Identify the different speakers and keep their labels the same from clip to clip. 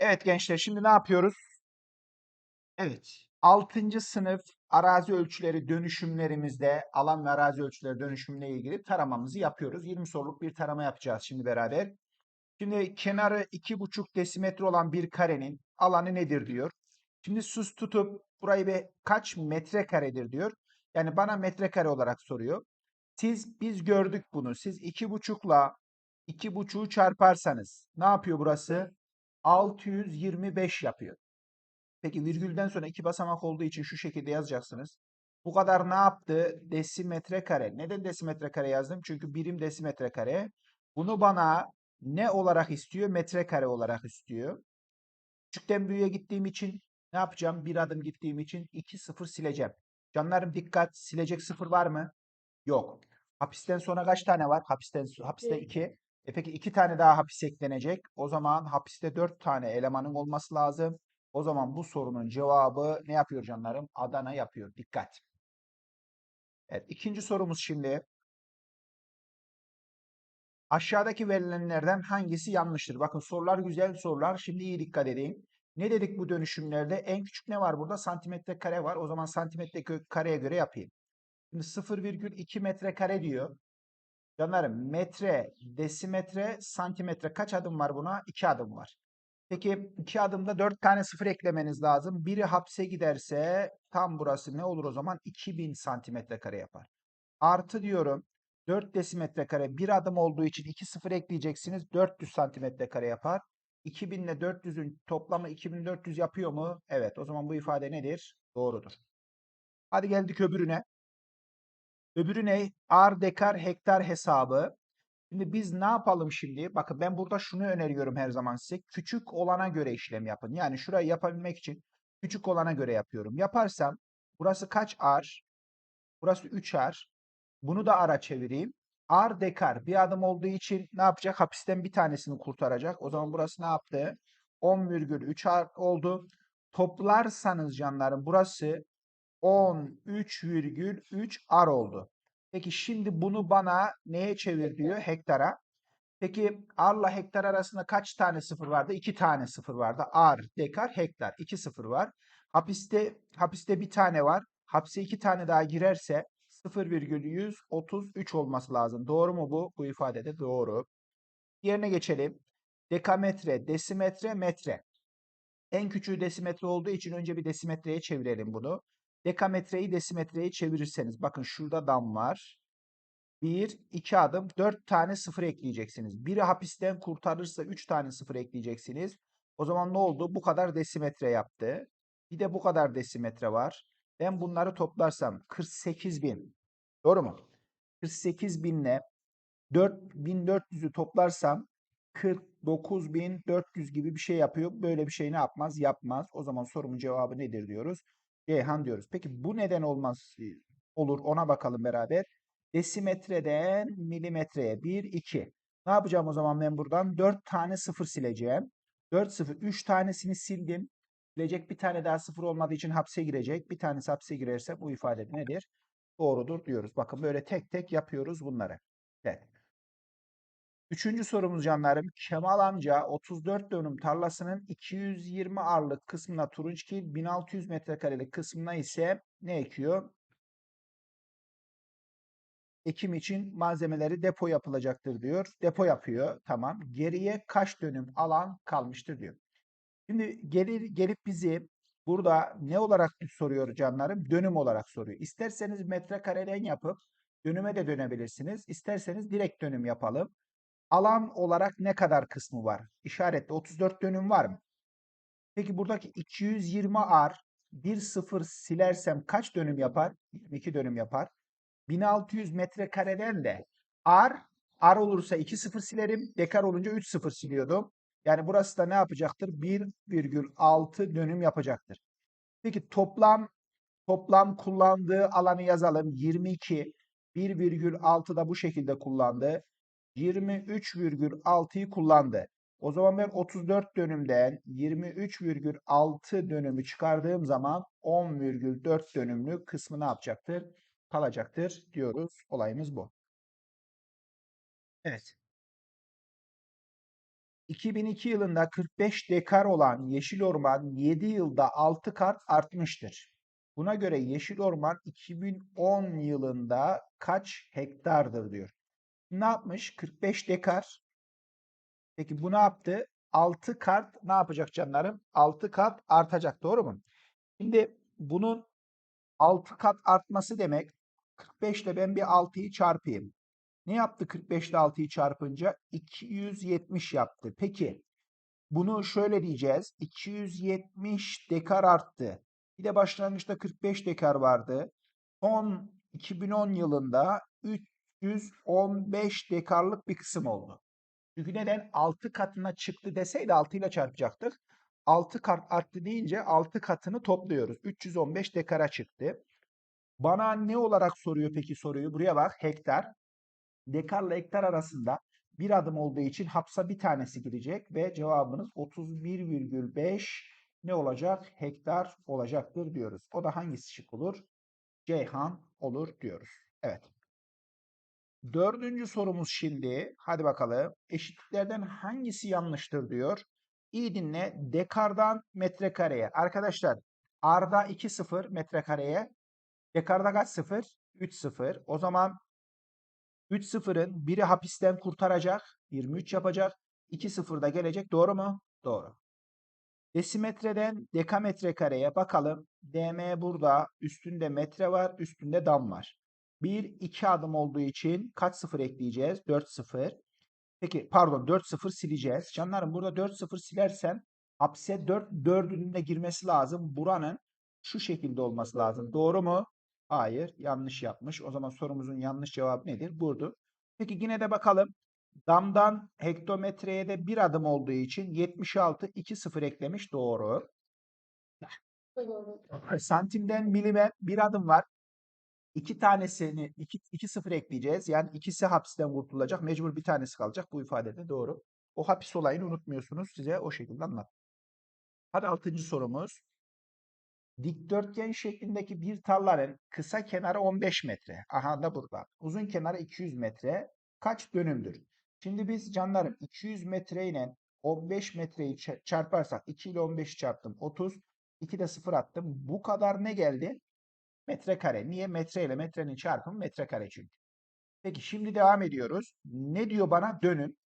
Speaker 1: Evet gençler şimdi ne yapıyoruz? Evet. 6. sınıf arazi ölçüleri dönüşümlerimizde alan ve arazi ölçüleri dönüşümle ilgili taramamızı yapıyoruz. 20 soruluk bir tarama yapacağız şimdi beraber. Şimdi kenarı 2,5 desimetre olan bir karenin alanı nedir diyor. Şimdi sus tutup burayı bir kaç metrekaredir diyor. Yani bana metrekare olarak soruyor. Siz biz gördük bunu. Siz 2,5'la 2,5'u çarparsanız ne yapıyor burası? 625 yapıyor. Peki virgülden sonra iki basamak olduğu için şu şekilde yazacaksınız. Bu kadar ne yaptı? Desimetre kare. Neden desimetre kare yazdım? Çünkü birim desimetre kare. Bunu bana ne olarak istiyor? Metrekare olarak istiyor. Küçükten büyüğe gittiğim için ne yapacağım? Bir adım gittiğim için 2 sıfır sileceğim. Canlarım dikkat. Silecek sıfır var mı? Yok. Hapisten sonra kaç tane var? Hapisten hapiste
Speaker 2: Evet.
Speaker 1: 2. E peki 2 tane daha hapis eklenecek. O zaman hapiste 4 tane elemanın olması lazım. O zaman bu sorunun cevabı ne yapıyor canlarım? Adana yapıyor. Dikkat. Evet, ikinci sorumuz şimdi. Aşağıdaki verilenlerden hangisi yanlıştır? Bakın sorular güzel sorular. Şimdi iyi dikkat edin. Ne dedik bu dönüşümlerde? En küçük ne var burada? Santimetre kare var. O zaman santimetre kareye göre yapayım. Şimdi 0,2 metrekare diyor. Canlarım metre, desimetre, santimetre kaç adım var buna? 2 adım var. Peki iki adımda 4 tane sıfır eklemeniz lazım. Biri hapse giderse tam burası ne olur o zaman? 2000 santimetre kare yapar. Artı diyorum 4 desimetre kare bir adım olduğu için 2 sıfır ekleyeceksiniz. 400 santimetre kare yapar. 2000 ile 400'ün toplamı 2400 yapıyor mu? Evet. O zaman bu ifade nedir? Doğrudur. Hadi geldik öbürüne. Öbürü ne? Ar dekar hektar hesabı. Şimdi biz ne yapalım şimdi? Bakın ben burada şunu öneriyorum her zaman size. Küçük olana göre işlem yapın. Yani şurayı yapabilmek için küçük olana göre yapıyorum. Yaparsam burası kaç ar? Burası 3 ar. Bunu da ara çevireyim. Ar dekar bir adım olduğu için ne yapacak? Hapisten bir tanesini kurtaracak. O zaman burası ne yaptı? 10,3 ar oldu. Toplarsanız canlarım burası 13,3 ar oldu. Peki şimdi bunu bana neye çevir diyor? Hektara. Peki arla hektar arasında kaç tane sıfır vardı? İki tane sıfır vardı. Ar, dekar, hektar. İki sıfır var. Hapiste hapiste bir tane var. Hapse iki tane daha girerse 0,133 olması lazım. Doğru mu bu? Bu ifadede doğru. Yerine geçelim. Dekametre, desimetre, metre. En küçüğü desimetre olduğu için önce bir desimetreye çevirelim bunu. Dekametreyi desimetreye çevirirseniz bakın şurada dam var. 1, 2 adım 4 tane sıfır ekleyeceksiniz. Biri hapisten kurtarırsa 3 tane sıfır ekleyeceksiniz. O zaman ne oldu? Bu kadar desimetre yaptı. Bir de bu kadar desimetre var. Ben bunları toplarsam 48 bin. Doğru mu? 48 binle 4400'ü toplarsam 49400 gibi bir şey yapıyor. Böyle bir şey ne yapmaz? Yapmaz. O zaman sorumun cevabı nedir diyoruz? Ceyhan diyoruz. Peki bu neden olmaz e, olur ona bakalım beraber. Desimetreden milimetreye 1, 2. Ne yapacağım o zaman ben buradan? 4 tane sıfır sileceğim. 4 sıfır. 3 tanesini sildim. Silecek bir tane daha sıfır olmadığı için hapse girecek. Bir tanesi hapse girerse bu ifade nedir? Doğrudur diyoruz. Bakın böyle tek tek yapıyoruz bunları. Evet. Üçüncü sorumuz canlarım. Kemal amca 34 dönüm tarlasının 220 arlık kısmına turunçgil, 1600 metrekarelik kısmına ise ne ekiyor? Ekim için malzemeleri depo yapılacaktır diyor. Depo yapıyor. Tamam. Geriye kaç dönüm alan kalmıştır diyor. Şimdi gelir, gelip bizi burada ne olarak soruyor canlarım? Dönüm olarak soruyor. İsterseniz metrekareden yapıp dönüme de dönebilirsiniz. İsterseniz direkt dönüm yapalım. Alan olarak ne kadar kısmı var? İşaretle 34 dönüm var mı? Peki buradaki 220 ar bir sıfır silersem kaç dönüm yapar? 22 dönüm yapar. 1600 metrekareden de ar ar olursa 2 sıfır silerim. Dekar olunca 3 sıfır siliyordum. Yani burası da ne yapacaktır? 1,6 dönüm yapacaktır. Peki toplam toplam kullandığı alanı yazalım. 22 1,6 da bu şekilde kullandı. 23,6'yı kullandı. O zaman ben 34 dönümden 23,6 dönümü çıkardığım zaman 10,4 dönümlük kısmı ne yapacaktır? Kalacaktır diyoruz. Olayımız bu. Evet. 2002 yılında 45 dekar olan yeşil orman 7 yılda 6 kat artmıştır. Buna göre yeşil orman 2010 yılında kaç hektardır diyor. Ne yapmış? 45 dekar. Peki bu ne yaptı? 6 kat ne yapacak canlarım? 6 kat artacak. Doğru mu? Şimdi bunun 6 kat artması demek 45 ile ben bir 6'yı çarpayım. Ne yaptı 45 ile 6'yı çarpınca? 270 yaptı. Peki bunu şöyle diyeceğiz. 270 dekar arttı. Bir de başlangıçta 45 dekar vardı. Son 2010 yılında 315 dekarlık bir kısım oldu. Çünkü neden? 6 katına çıktı deseydi 6 ile çarpacaktık. 6 kat arttı deyince 6 katını topluyoruz. 315 dekara çıktı. Bana ne olarak soruyor peki soruyu? Buraya bak hektar. Dekarla hektar arasında bir adım olduğu için hapsa bir tanesi girecek ve cevabınız 31,5 ne olacak? Hektar olacaktır diyoruz. O da hangisi şık olur? Ceyhan olur diyoruz. Evet. Dördüncü sorumuz şimdi. Hadi bakalım. Eşitliklerden hangisi yanlıştır diyor. İyi dinle. Dekardan metrekareye. Arkadaşlar Arda 2 0 metrekareye. Dekarda kaç 0? 3 0. O zaman 3 sıfırın biri hapisten kurtaracak. 23 yapacak. 2 sıfır da gelecek. Doğru mu? Doğru. Desimetreden dekametre kareye bakalım. DM burada. Üstünde metre var. Üstünde dam var. 1, 2 adım olduğu için kaç sıfır ekleyeceğiz? 4 sıfır. Peki pardon 4 sıfır sileceğiz. Canlarım burada 4 sıfır silersem hapse 4 4'ünün de girmesi lazım. Buranın şu şekilde olması lazım. Doğru mu? Hayır. Yanlış yapmış. O zaman sorumuzun yanlış cevabı nedir? Burdur. Peki yine de bakalım. Damdan hektometreye de bir adım olduğu için 76 2 sıfır eklemiş. Doğru. Santimden milime bir adım var. İki tanesini 2 2 sıfır ekleyeceğiz. Yani ikisi hapisten kurtulacak. Mecbur bir tanesi kalacak. Bu ifade de doğru. O hapis olayını unutmuyorsunuz. Size o şekilde anlat. Hadi altıncı sorumuz. Dikdörtgen şeklindeki bir tarlanın kısa kenarı 15 metre. Aha da burada. Uzun kenarı 200 metre. Kaç dönümdür? Şimdi biz canlarım 200 metre ile 15 metreyi ça- çarparsak 2 ile 15'i çarptım 30. 2 de 0 attım. Bu kadar ne geldi? Metrekare. Niye? Metre ile metrenin çarpımı metrekare çünkü. Peki şimdi devam ediyoruz. Ne diyor bana? Dönüm.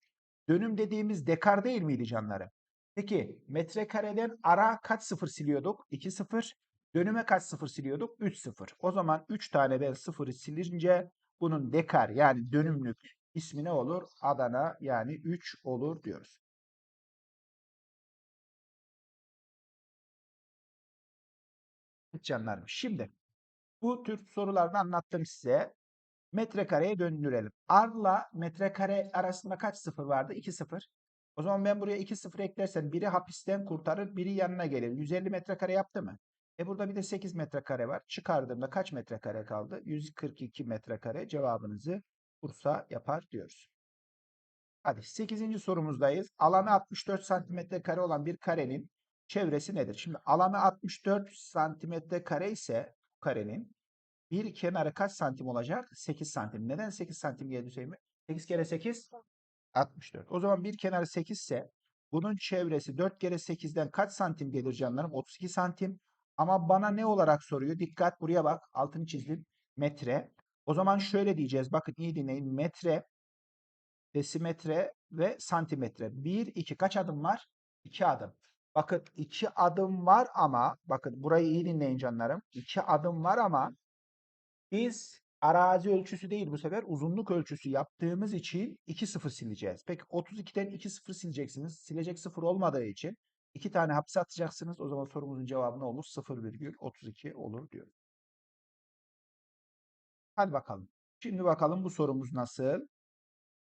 Speaker 1: Dönüm dediğimiz dekar değil miydi canlarım? Peki metrekareden ara kaç sıfır siliyorduk? 2 sıfır. Dönüme kaç sıfır siliyorduk? 3 sıfır. O zaman 3 tane ben sıfırı silince bunun dekar yani dönümlük ismi ne olur? Adana yani 3 olur diyoruz. Canlarım. Şimdi bu tür sorularda anlattım size. Metrekareye döndürelim. Arla metrekare arasında kaç sıfır vardı? 2 sıfır. O zaman ben buraya 2 sıfır eklersem biri hapisten kurtarır, biri yanına gelir. 150 metrekare yaptı mı? E burada bir de 8 metrekare var. Çıkardığımda kaç metrekare kaldı? 142 metrekare cevabınızı Bursa yapar diyoruz. Hadi 8. sorumuzdayız. Alanı 64 santimetre kare olan bir karenin çevresi nedir? Şimdi alanı 64 santimetre kare ise karenin bir kenarı kaç santim olacak? 8 santim. Neden 8 santim geldi Hüseyin 8 kere 8 64. O zaman bir kenarı 8 ise bunun çevresi 4 kere 8'den kaç santim gelir canlarım? 32 santim. Ama bana ne olarak soruyor? Dikkat buraya bak. Altını çizdim. Metre. O zaman şöyle diyeceğiz. Bakın iyi dinleyin. Metre, desimetre ve santimetre. 1, 2 kaç adım var? 2 adım. Bakın 2 adım var ama bakın burayı iyi dinleyin canlarım. 2 adım var ama biz arazi ölçüsü değil bu sefer uzunluk ölçüsü yaptığımız için 2 sıfır sileceğiz. Peki 32'den 2 sıfır sileceksiniz. Silecek sıfır olmadığı için 2 tane hapse atacaksınız. O zaman sorumuzun cevabı ne olur? 0,32 olur diyor. Hadi bakalım. Şimdi bakalım bu sorumuz nasıl?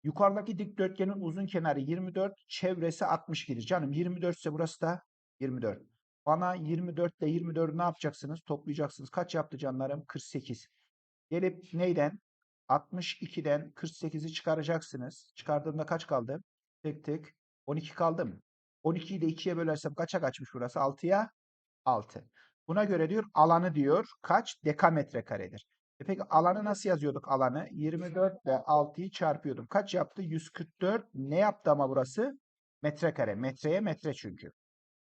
Speaker 1: Yukarıdaki dikdörtgenin uzun kenarı 24, çevresi 62'dir. Canım 24 ise burası da 24. Bana 24 ile 24'ü ne yapacaksınız? Toplayacaksınız. Kaç yaptı canlarım? 48. Gelip neyden? 62'den 48'i çıkaracaksınız. Çıkardığımda kaç kaldı? Tek tek 12 kaldı mı? 12'yi de 2'ye bölersem kaça kaçmış burası? 6'ya 6. Buna göre diyor alanı diyor kaç dekametre karedir. E peki alanı nasıl yazıyorduk alanı? 24 ile 6'yı çarpıyordum. Kaç yaptı? 144. Ne yaptı ama burası? Metrekare. Metreye metre çünkü.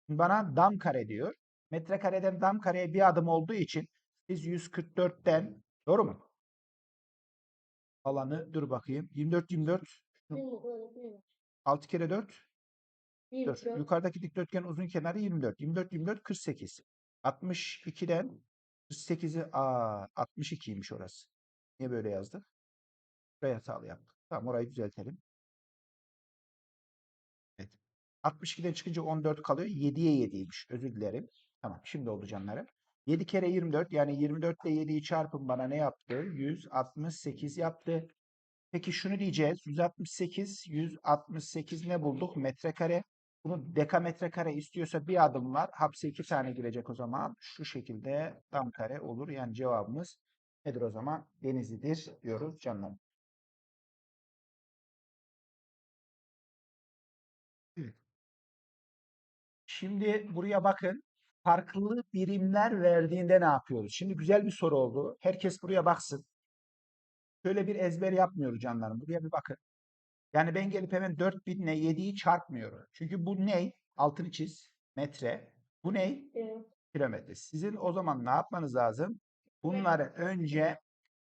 Speaker 1: Bana dam kare diyor. Metrekareden dam kareye bir adım olduğu için biz 144'ten doğru mu? Alanı dur bakayım. 24 24 6 kere 4 4. Yukarıdaki dikdörtgenin uzun kenarı 24. 24 24 48. 62'den 48'i aa 62'ymiş orası. Niye böyle yazdık? Buraya hatalı yaptık. Tamam orayı düzeltelim. Evet. 62'den çıkınca 14 kalıyor. 7'ye 7'ymiş. Özür dilerim. Tamam. Şimdi oldu canlarım. 7 kere 24 yani 24 ile 7'yi çarpın bana ne yaptı? 168 yaptı. Peki şunu diyeceğiz. 168, 168 ne bulduk? Metrekare. Bunu dekametre kare istiyorsa bir adım var. Hapse iki tane girecek o zaman. Şu şekilde tam kare olur. Yani cevabımız nedir o zaman? Denizli'dir diyoruz canlarım. Evet. Şimdi buraya bakın. Farklı birimler verdiğinde ne yapıyoruz? Şimdi güzel bir soru oldu. Herkes buraya baksın. Şöyle bir ezber yapmıyoruz canlarım. Buraya bir bakın. Yani ben gelip hemen 4000 ile 7'yi çarpmıyorum. Çünkü bu ne? Altını çiz. Metre. Bu ne? Kilometre. Sizin o zaman ne yapmanız lazım? Bunları önce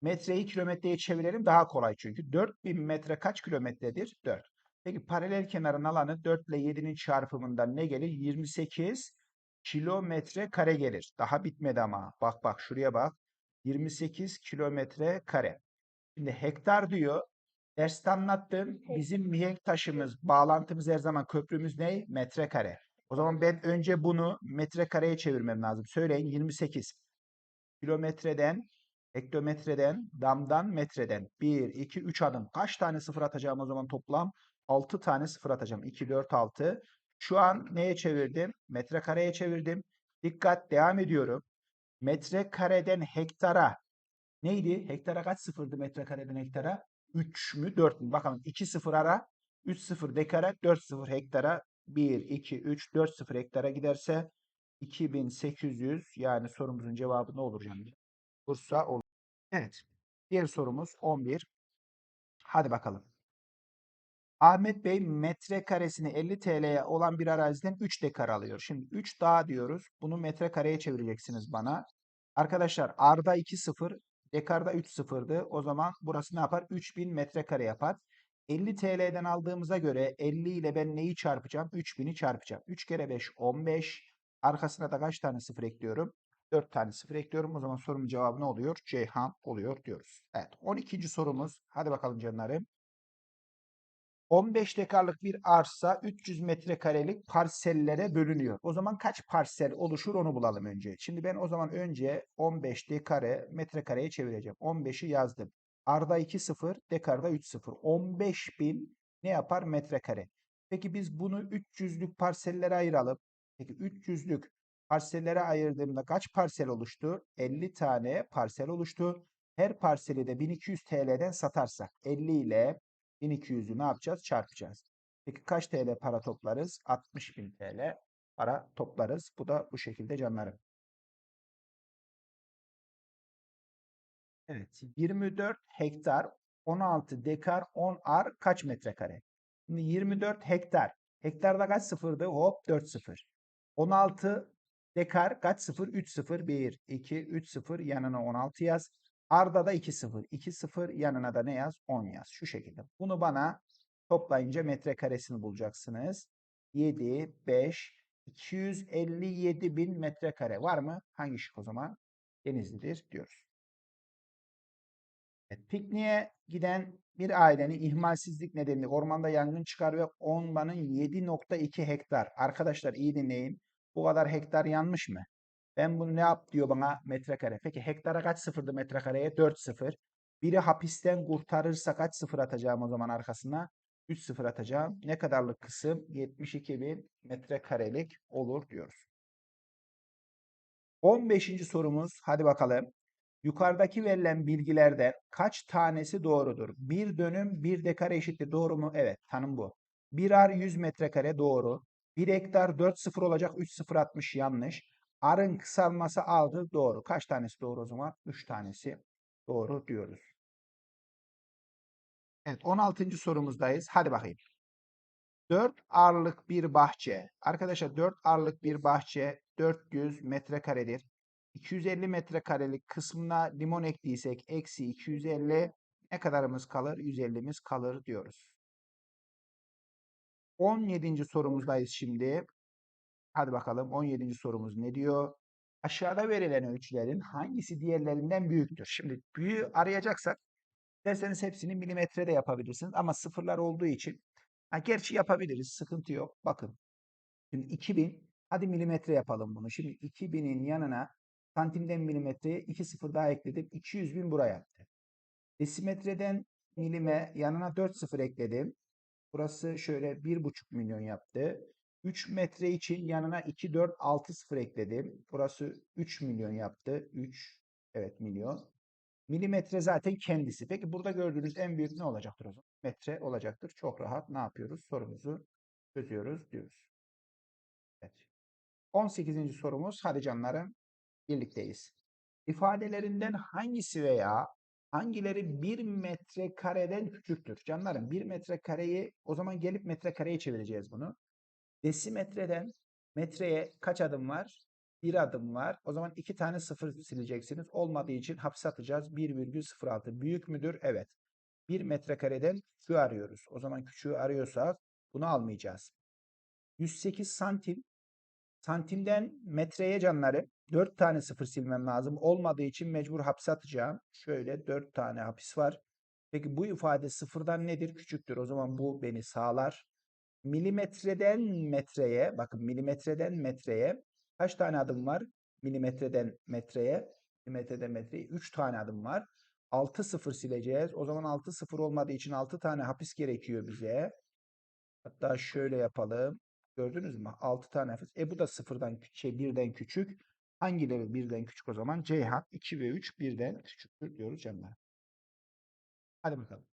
Speaker 1: metreyi kilometreye çevirelim daha kolay çünkü. 4000 metre kaç kilometredir? 4. Peki paralel kenarın alanı 4 ile 7'nin çarpımından ne gelir? 28 kilometre kare gelir. Daha bitmedi ama. Bak bak şuraya bak. 28 kilometre kare. Şimdi hektar diyor. Derste anlattım. Bizim mihenk taşımız, bağlantımız her zaman köprümüz ne? Metrekare. O zaman ben önce bunu metrekareye çevirmem lazım. Söyleyin 28. Kilometreden, hektometreden, damdan, metreden. 1, 2, 3 adım. Kaç tane sıfır atacağım o zaman toplam? 6 tane sıfır atacağım. 2, 4, 6. Şu an neye çevirdim? Metrekareye çevirdim. Dikkat devam ediyorum. Metrekareden hektara neydi? Hektara kaç sıfırdı metrekareden hektara? 3 mü 4 mü? Bakalım 2 sıfır ara 3 sıfır dekara 4 sıfır hektara 1, 2, 3, 4 sıfır hektara giderse 2800 yani sorumuzun cevabı ne olur canım? Bursa olur. Evet. Diğer sorumuz 11. Hadi bakalım. Ahmet Bey metrekaresini 50 TL'ye olan bir araziden 3 dekar alıyor. Şimdi 3 daha diyoruz. Bunu metrekareye çevireceksiniz bana. Arkadaşlar Arda 2 sıfır, Dekarda 3 sıfırdı. O zaman burası ne yapar? 3000 metrekare yapar. 50 TL'den aldığımıza göre 50 ile ben neyi çarpacağım? 3000'i çarpacağım. 3 kere 5 15. Arkasına da kaç tane sıfır ekliyorum? 4 tane sıfır ekliyorum. O zaman sorumun cevabı ne oluyor? Ceyhan oluyor diyoruz. Evet 12. sorumuz. Hadi bakalım canlarım. 15 dekarlık bir arsa 300 metrekarelik parsellere bölünüyor. O zaman kaç parsel oluşur onu bulalım önce. Şimdi ben o zaman önce 15 dekare metrekareye çevireceğim. 15'i yazdım. Arda 2 0, dekarda 3 0. 15 bin ne yapar metrekare? Peki biz bunu 300'lük parsellere ayıralım. Peki 300'lük parsellere ayırdığımda kaç parsel oluştu? 50 tane parsel oluştu. Her parseli de 1200 TL'den satarsak 50 ile 1200'ü ne yapacağız? Çarpacağız. Peki kaç TL para toplarız? 60.000 TL para toplarız. Bu da bu şekilde canlarım. Evet. 24 hektar 16 dekar 10 ar kaç metrekare? Şimdi 24 hektar. Hektarda kaç sıfırdı? Hop 4 sıfır. 16 dekar kaç sıfır? 3 sıfır. 1, 2, 3 sıfır. Yanına 16 yaz. Arda da 2 0. 2 0 yanına da ne yaz? 10 yaz. Şu şekilde. Bunu bana toplayınca metrekaresini bulacaksınız. 7, 5, 257 bin metrekare var mı? Hangi şık o zaman? Denizli'dir diyoruz. Evet, pikniğe giden bir ailenin ihmalsizlik nedeniyle ormanda yangın çıkar ve ormanın 7.2 hektar. Arkadaşlar iyi dinleyin. Bu kadar hektar yanmış mı? Ben bunu ne yap diyor bana metrekare. Peki hektara kaç sıfırdı metrekareye? 4 sıfır. Biri hapisten kurtarırsa kaç sıfır atacağım o zaman arkasına? 3 sıfır atacağım. Ne kadarlık kısım? 72 bin metrekarelik olur diyoruz. 15. sorumuz. Hadi bakalım. Yukarıdaki verilen bilgilerden kaç tanesi doğrudur? Bir dönüm bir dekare eşittir. Doğru mu? Evet. Tanım bu. Bir ar 100 metrekare doğru. Bir hektar 4 sıfır olacak. 3 sıfır atmış yanlış. Arın kısalması aldı doğru. Kaç tanesi doğru o zaman? 3 tanesi doğru diyoruz. Evet 16. sorumuzdayız. Hadi bakayım. 4 arlık bir bahçe. Arkadaşlar 4 arlık bir bahçe 400 metrekaredir. 250 metrekarelik kısmına limon ektiysek eksi 250 ne kadarımız kalır? 150'miz kalır diyoruz. 17. sorumuzdayız şimdi. Hadi bakalım 17. sorumuz ne diyor? Aşağıda verilen ölçülerin hangisi diğerlerinden büyüktür? Şimdi büyüğü arayacaksak derseniz hepsini milimetrede yapabilirsiniz ama sıfırlar olduğu için ha, gerçi yapabiliriz sıkıntı yok. Bakın şimdi 2000 hadi milimetre yapalım bunu. Şimdi 2000'in yanına santimden milimetreye 2 sıfır daha ekledim. 200 bin buraya yaptı. Desimetreden milime yanına 4 sıfır ekledim. Burası şöyle 1,5 milyon yaptı. 3 metre için yanına 2, 4, 6 sıfır ekledim. Burası 3 milyon yaptı. 3, evet milyon. Milimetre zaten kendisi. Peki burada gördüğünüz en büyük ne olacaktır o zaman? Metre olacaktır. Çok rahat ne yapıyoruz? Sorumuzu çözüyoruz diyoruz. Evet. 18. sorumuz. Hadi canlarım birlikteyiz. İfadelerinden hangisi veya hangileri 1 metrekareden küçüktür? Canlarım 1 metrekareyi o zaman gelip metrekareye çevireceğiz bunu. Desimetreden metreye kaç adım var? Bir adım var. O zaman iki tane sıfır sileceksiniz. Olmadığı için hapse atacağız. 1,06. Büyük müdür? Evet. 1 metrekareden küçüğü arıyoruz. O zaman küçüğü arıyorsak bunu almayacağız. 108 santim. Santimden metreye canları 4 tane sıfır silmem lazım. Olmadığı için mecbur hapse atacağım. Şöyle 4 tane hapis var. Peki bu ifade sıfırdan nedir? Küçüktür. O zaman bu beni sağlar. Milimetreden metreye, bakın milimetreden metreye kaç tane adım var? Milimetreden metreye, milimetreden metreye 3 tane adım var. 6 sıfır sileceğiz. O zaman 6 sıfır olmadığı için 6 tane hapis gerekiyor bize. Hatta şöyle yapalım. Gördünüz mü? 6 tane hapis. E bu da sıfırdan şey birden küçük. Hangileri birden küçük o zaman? Ceyhan 2 ve 3 birden küçüktür diyoruz canlar. Hadi bakalım.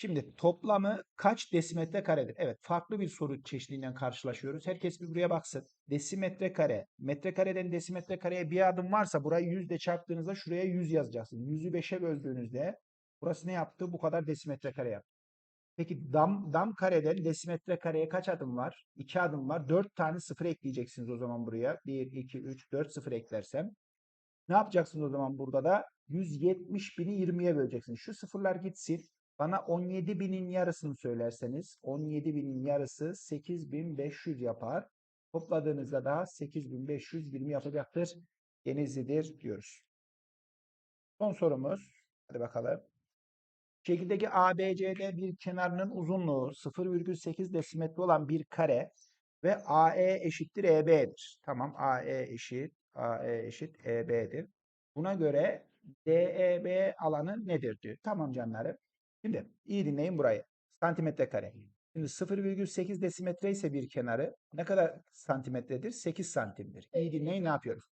Speaker 1: Şimdi toplamı kaç desimetre karedir? Evet farklı bir soru çeşidiyle karşılaşıyoruz. Herkes bir buraya baksın. Desimetre kare. Metrekareden desimetre kareye bir adım varsa burayı yüzde çarptığınızda şuraya 100 yazacaksınız. 100'ü 5'e böldüğünüzde burası ne yaptı? Bu kadar desimetre kare yaptı. Peki dam, dam kareden desimetre kareye kaç adım var? 2 adım var. 4 tane sıfır ekleyeceksiniz o zaman buraya. 1, 2, 3, 4 sıfır eklersem. Ne yapacaksınız o zaman burada da? 170 bini 20'ye böleceksiniz. Şu sıfırlar gitsin. Bana 17 binin yarısını söylerseniz 17 binin yarısı 8500 yapar. Topladığınızda da 8520 yapacaktır. Denizli'dir diyoruz. Son sorumuz. Hadi bakalım. Şekildeki ABCD bir kenarının uzunluğu 0,8 desimetre olan bir kare ve AE eşittir EB'dir. Tamam AE eşit AE eşit EB'dir. Buna göre DEB alanı nedir diyor. Tamam canlarım. Şimdi iyi dinleyin burayı. Santimetre kare. Şimdi 0,8 desimetre ise bir kenarı ne kadar santimetredir? 8 santimdir. İyi dinleyin ne yapıyoruz?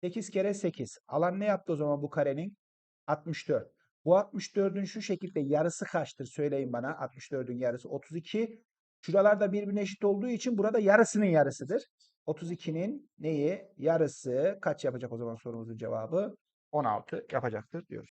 Speaker 1: 8 kere 8. Alan ne yaptı o zaman bu karenin? 64. Bu 64'ün şu şekilde yarısı kaçtır? Söyleyin bana. 64'ün yarısı 32. Şuralar da birbirine eşit olduğu için burada yarısının yarısıdır. 32'nin neyi? Yarısı kaç yapacak o zaman sorumuzun cevabı? 16 yapacaktır diyoruz.